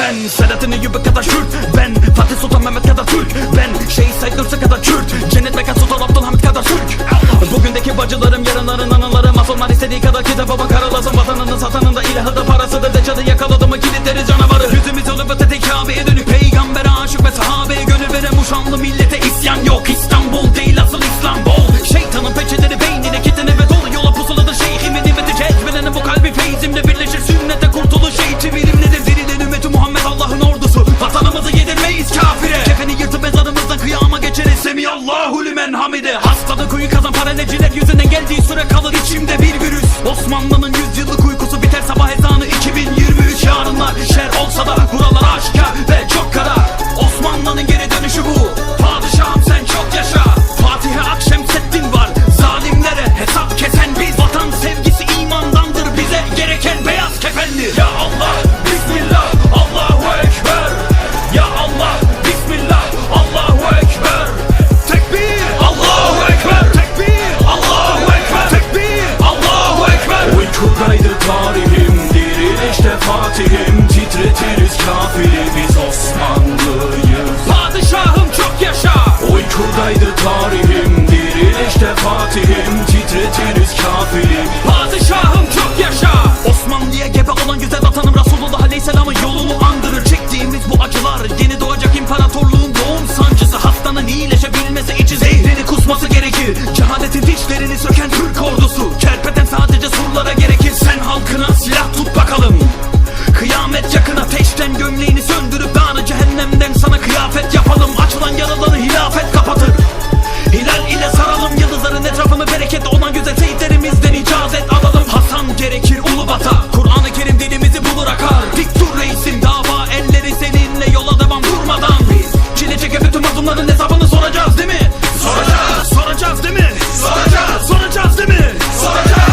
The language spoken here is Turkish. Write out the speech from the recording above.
Ben Selahattin Eyyubi kadar Kürt. Ben Fatih Sultan Mehmet kadar Türk. Ben Şeyh Said Nursi kadar Kürt. Cennet Mekan Sultan Abdülhamit kadar Türk. Bugündeki bacılarım yarınların anıları Masonlar istediği kadar kitaba bakar alasın Vatanının satanın paralelciler yüzünden geldiği süre kalır içimde bir virüs. Osmanlı'nın yüzyıllık uykusu biter sabah ezanı 2023 Yarınlar şer olsa da kurallar aşikar ve çok kara Osmanlı'nın geri dönüşü bu. Padişahım sen çok yaşa. Fatih'e Akşemseddin var. Zalimlere hesap kesen biz. Vatan sevgisi imandandır. Bize gereken beyaz kefenli. Ya Allah Biz Osmanlıyız. Padişahım çok yaşa. Uykudaydı tarihim Dirilişte Fatih'im